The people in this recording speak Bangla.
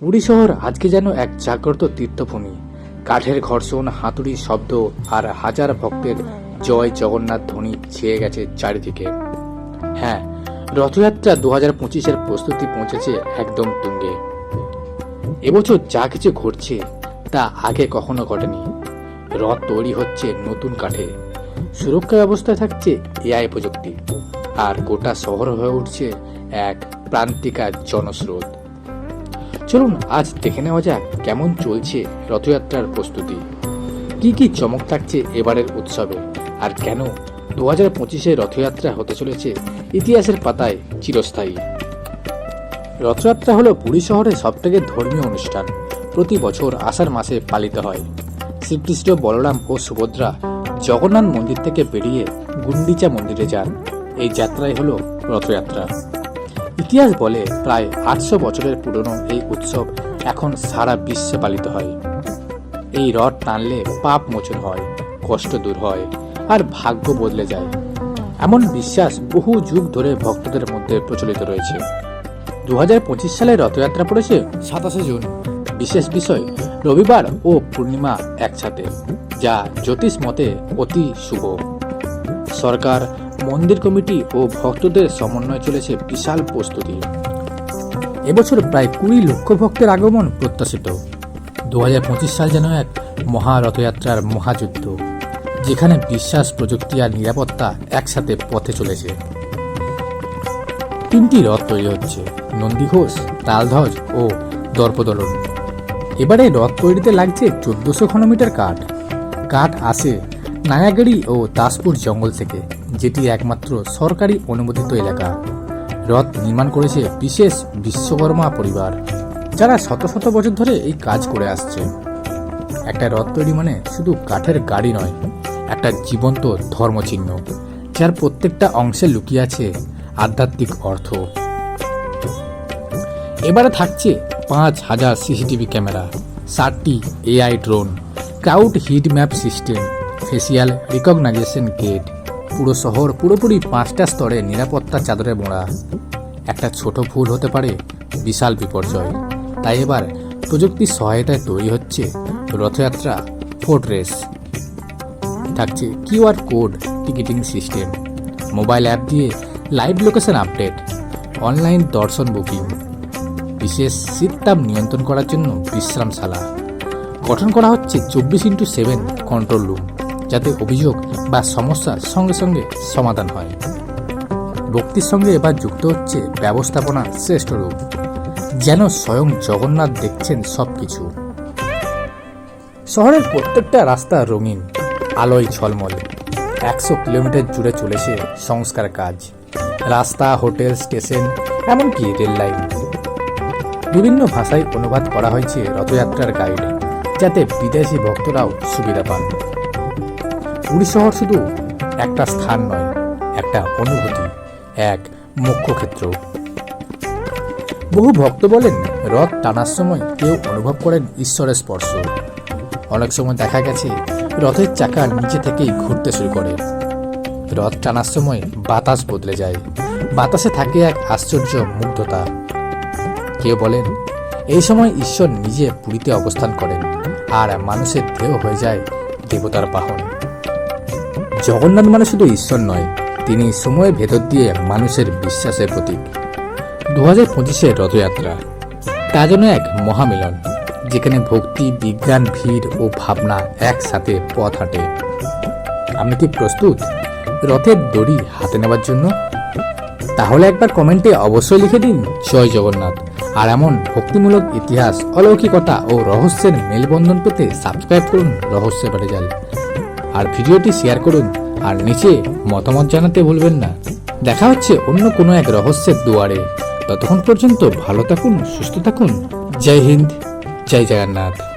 পুরী শহর আজকে যেন এক জাগ্রত তীর্থভূমি। কাঠের ঘর্ষণ, হাতুড়ির শব্দ আর হাজার ভক্তের জয় জগন্নাথ ধ্বনি ছেয়ে গেছে চারিদিকে। হ্যাঁ রথযাত্রা দু হাজার পঁচিশের প্রস্তুতি পৌঁছেছে একদম তুঙ্গে। এবছর যা কিছু ঘটছে তা আগে কখনো ঘটেনি। রথ তৈরি হচ্ছে নতুন কাঠে। সুরক্ষা ব্যবস্থায় থাকছে এআই প্রযুক্তি। আর গোটা শহর হয়ে উঠছে এক প্রান্তিকা জনস্রোত। চলুন, আজ দেখে নেওয়া যাক কেমন চলছে রথযাত্রার প্রস্তুতি। কি কি চমক থাকছে এবারের উৎসবে? আর কেন দু হাজার পঁচিশে রথযাত্রা হতে চলেছে ইতিহাসের পাতায় চিরস্থায়ী? রথযাত্রা হলো পুরী শহরের সবথেকে ধর্মীয় অনুষ্ঠান। প্রতি বছর আষাঢ় মাসে পালিত হয়। শ্রীকৃষ্ণ বলরাম ও সুভদ্রা জগন্নাথ মন্দির থেকে বেরিয়ে গুন্ডিচা মন্দিরে যান। এই যাত্রাই হলো রথযাত্রা। ইতিহাস বলে প্রায় আটশো বছরের পুরনো এই উৎসব এখন সারা বিশ্বে পালিত হয়। এই রথ টানলে পাপ মোচন হয়, কষ্ট দূর হয় আর ভাগ্য বদলে যায়। এমন বিশ্বাস বহু যুগ ধরে ভক্তদের মধ্যে প্রচলিত রয়েছে। দু হাজার পঁচিশ সালে রথযাত্রা পড়েছে সাতাশে জুন। বিশেষ বিষয়, রবিবার ও পূর্ণিমা একসাথে, যা জ্যোতিষ মতে অতি শুভ। সরকার মন্দির কমিটি ও ভক্তদের সমন্বয়ে চলেছে বিশাল প্রস্তুতি। এবছর প্রায় কুড়ি লক্ষ ভক্তের আগমন প্রত্যাশিত। দু সাল যেন এক মহা রথযাত্রার মহাযুদ্ধ, যেখানে বিশ্বাস, প্রযুক্তি আর নিরাপত্তা একসাথে পথে চলেছে। তিনটি রথ তৈরি হচ্ছে, নন্দীঘোষ, তালধ্বজ ও দর্পদলন। এবারে রথ তৈরিতে লাগছে চোদ্দশো ঘনমিটার কাঠ। কাঠ আসে নায়াগড়ি ও দাসপুর জঙ্গল থেকে। যেটি একমাত্র সরকারি অনুমোদিত এলাকা। রথ নির্মাণ করেছে বিশেষ বিশ্বকর্মা পরিবার, যারা শত শত বছর ধরে এই কাজ করে আসছে। একটা রথ তৈরি মানে শুধু কাঠের গাড়ি নয়, একটা জীবন্ত ধর্মচিহ্ন, যার প্রত্যেকটা অংশে লুকিয়ে আছে আধ্যাত্মিক অর্থ। এবারে থাকছে পাঁচ হাজার সিসিটিভি ক্যামেরা ষাটটি AI drone crowd heat map system, facial recognition gate পুরো শহর পুরোপুরি পাঁচটা স্তরে নিরাপত্তা চাদরে মোড়া। একটা ছোট ভুল হতে পারে, বিশাল বিপর্যয়। তাই এবার প্রযুক্তির সহায়তায় তৈরি হচ্ছে রথযাত্রা ফোর্ট্রেস থাকছে QR code, ticketing system, mobile app দিয়ে লাইভ লোকেশন আপডেট, অনলাইন দর্শন বুকিং, বিশেষ শীততাপ নিয়ন্ত্রণ করার জন্য বিশ্রামশালা। গঠন করা হচ্ছে চব্বিশ ইন্টু সেভেন কন্ট্রোল রুম। যাতে অভিযোগ বা সমস্যার সঙ্গে সঙ্গে সমাধান হয়। ভক্তির সঙ্গে এবার যুক্ত হচ্ছে ব্যবস্থাপনা শ্রেষ্ঠ রূপ। যেন স্বয়ং জগন্নাথ দেখছেন সব কিছু শহরের প্রত্যেকটা রাস্তা রঙিন, আলোয় ঝলমল। একশো কিলোমিটার জুড়ে চলেছে সংস্কার কাজ। রাস্তা, হোটেল, স্টেশন, এমনকি রেল লাইন। বিভিন্ন ভাষায় অনুবাদ করা হয়েছে রথযাত্রার গাইড, যাতে বিদেশি ভক্তরাও সুবিধা পান। পুরী শহর শুধু একটা স্থান নয়, একটা অনুভূতি, এক মুখ্য ক্ষেত্র। বহু ভক্ত বলেন, রথ টানার সময় কেউ অনুভব করেন ঈশ্বরের স্পর্শ। অনেক সময় দেখা গেছে, রথের চাকা নিচে থেকেই ঘুরতে শুরু করে। রথ টানার সময় বাতাস বদলে যায়। বাতাসে থাকে এক আশ্চর্য মুগ্ধতা। কেউ বলেন, এই সময় ঈশ্বর নিজে পুরীতে অবস্থান করেন, আর মানুষের দেহ হয়ে যায় দেবতার বাহন। জগন্নাথ মানে শুধু ঈশ্বর নয়, তিনি সময়ের ভেতর দিয়ে মানুষের বিশ্বাসের প্রতীক। দু হাজার পঁচিশের রথযাত্রা, তা যেন এক মহামিলন, যেখানে ভক্তি, বিজ্ঞান, ভিড় ও ভাবনা একসাথে পথ হাঁটে। আপনি কি প্রস্তুত? রথের দড়ি হাতে নেবার জন্য? তাহলে একবার কমেন্টে অবশ্যই লিখে দিন, জয় জগন্নাথ। আর এমন ভক্তিমূলক ইতিহাস, অলৌকিকতা ও রহস্যের মেলবন্ধন পেতে সাবস্ক্রাইব করুন রহস্যের বাড়িজাল আর ভিডিওটি শেয়ার করুন। আর নিচে মতামত জানাতে ভুলবেন না। দেখা হচ্ছে অন্য কোনো এক রহস্যের দুয়ারে। ততক্ষণ পর্যন্ত ভালো থাকুন, সুস্থ থাকুন। জয় হিন্দ, জয় জগন্নাথ।